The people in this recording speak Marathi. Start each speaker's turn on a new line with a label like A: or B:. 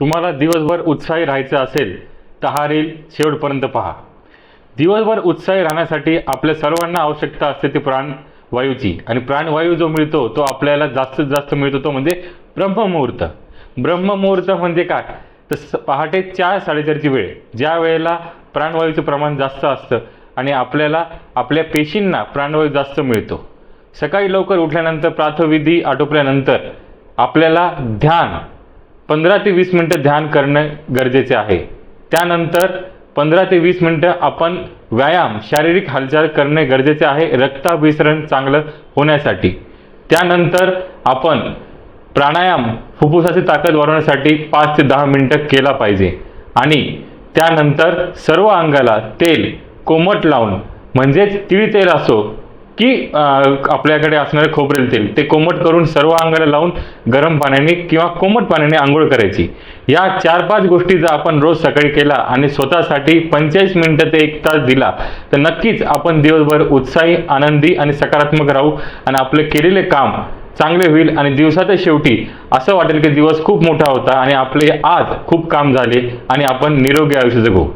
A: तुम्हाला दिवसभर उत्साही राहायचं असेल तर हा रील शेवटपर्यंत पहा. दिवसभर उत्साही राहण्यासाठी आपल्या सर्वांना आवश्यकता असते ती प्राणवायूची आणि प्राणवायू जो मिळतो तो आपल्याला जास्तीत जास्त मिळतो तो म्हणजे ब्रह्ममुहूर्त. ब्रह्ममुहूर्त म्हणजे काय? तर स- पहाटे चार साडेचारची वेळ. ज्या वेळेला प्राणवायूचं प्रमाण जास्त असतं आणि आपल्याला आपल्या पेशींना प्राणवायू जास्त मिळतो. सकाळी लवकर उठल्यानंतर प्राथविधी आटोपल्यानंतर आपल्याला ध्यान पंधरा ते वीस मिनटं ध्यान करणं गरजेचे आहे. त्यानंतर पंधरा ते वीस मिनटं आपण व्यायाम शारीरिक हालचाल करणे गरजेचे आहे रक्ताभिसरण चांगलं होण्यासाठी. त्यानंतर आपण प्राणायाम फुफ्फुसाची ताकद वाढवण्यासाठी पाच ते दहा मिनटं केला पाहिजे. आणि त्यानंतर सर्व अंगाला तेल कोमट लावून म्हणजेच तिळी तेल असो की आपल्याकडे असणारे खोबरेल तेल ते कोमट करून सर्व अंगाला लावून गरम पाण्याने किंवा कोमट पाण्याने आंघोळ करायची. या चार पाच गोष्टी जर आपण रोज सकाळी केला आणि स्वतःसाठी पंचेचाळीस मिनिटं ते एक तास दिला तर नक्कीच आपण दिवसभर उत्साही आनंदी आणि सकारात्मक राहू आणि आपले केलेले काम चांगले होईल आणि दिवसाच्या शेवटी असं वाटेल की दिवस खूप मोठा होता आणि आपले आज खूप काम झाले आणि आपण निरोगी आयुष्य जगू.